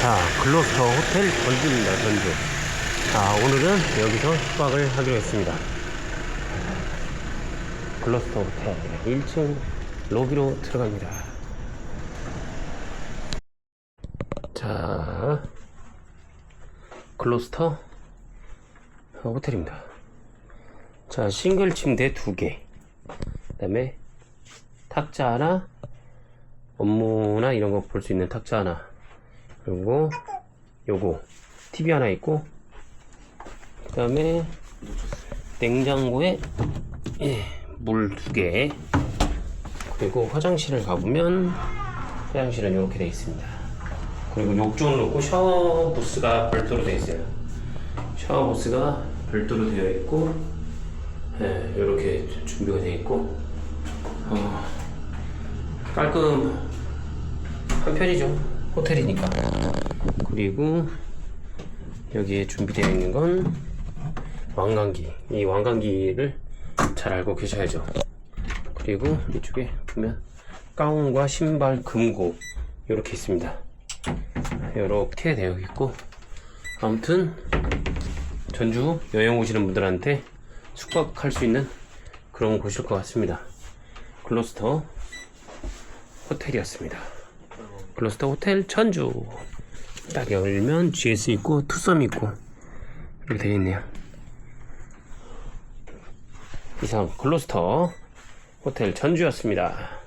자, 글로스터 호텔 전주입니다, 전주. 자, 오늘은 여기서 숙박을 하기로 했습니다. 글로스터 호텔 1층 로비로 들어갑니다. 자, 글로스터 호텔입니다. 자, 싱글 침대 두 개. 그 다음에 탁자 하나, 업무나 이런 거 볼 수 있는 탁자 하나. 그리고 요거. TV 하나 있고 그 다음에 냉장고에 예, 물 두 개. 그리고 화장실을 가보면 화장실은 이렇게 되어 있습니다. 그리고 욕조는 놓고 샤워 부스가 별도로 되어 있어요. 샤워 부스가 별도로 되어 있고 예, 이렇게 준비가 되어 있고 어, 깔끔 한 편이죠 호텔이니까. 그리고 여기에 준비되어 있는 건 왕관기. 이 왕관기를 잘 알고 계셔야죠. 그리고 이쪽에 보면 가운과 신발 금고 이렇게 있습니다. 이렇게 되어 있고 아무튼 전주 여행 오시는 분들한테 숙박할 수 있는 그런 곳일 것 같습니다. 글로스터 호텔이었습니다 글로스터 호텔 전주. 딱 열면 GS 있고 투썸 있고 이렇게 되어 있네요. 이상 글로스터 호텔 전주였습니다